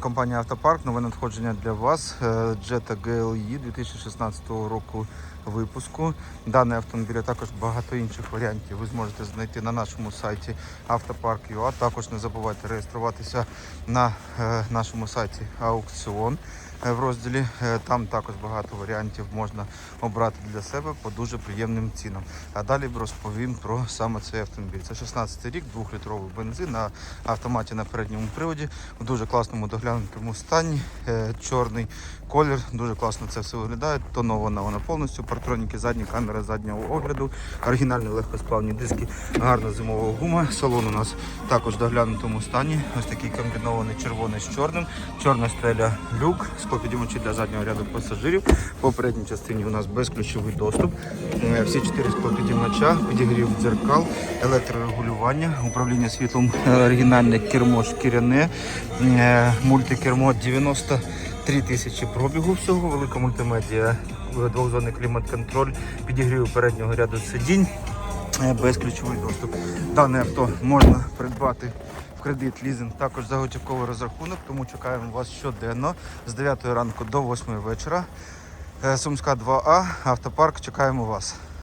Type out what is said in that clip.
Компанія Автопарк, нове надходження для вас. Е, Jetta GLE 2016 року випуску. Даний автомобіль, а також багато інших варіантів ви зможете знайти на нашому сайті Автопарк.ua. Також не забувайте реєструватися на е, нашому сайті Аукціон е, в розділі. Там також багато варіантів можна обрати для себе по дуже приємним цінам. А далі розповім про саме цей автомобіль. Це 16 рік, 2-літровий бензин на автоматі на передньому приводі в дуже класному доглянутому стані. Е, Чорний колір, дуже класно це все виглядає. Тонована вона повністю. Партроніки, задні камери заднього огляду, оригінальні легкосплавні диски, гарна зимова гума. Салон у нас також в доглянутому стані. Ось такий комбінований червоний з чорним. Чорна стеля люк, склопідіймачі для заднього ряду пасажирів. По передній частині у нас безключовий доступ. Е, Всі чотири склопідіймача, підігрів дзеркал, електрорегулювання, управління світлом, е, оригінальне кермо шкіряне, мультикермо 93 тисячі пробігу всього, велика мультимедіа, е, двохзонний клімат-контроль, підігрів переднього ряду сидінь, е, безключовий доступ. Дане авто можна придбати в кредит, лізинг, також за готівковий розрахунок, тому чекаємо вас щоденно з 9 ранку до 8 вечора. Е, Сумська 2А, автопарк, чекаємо вас.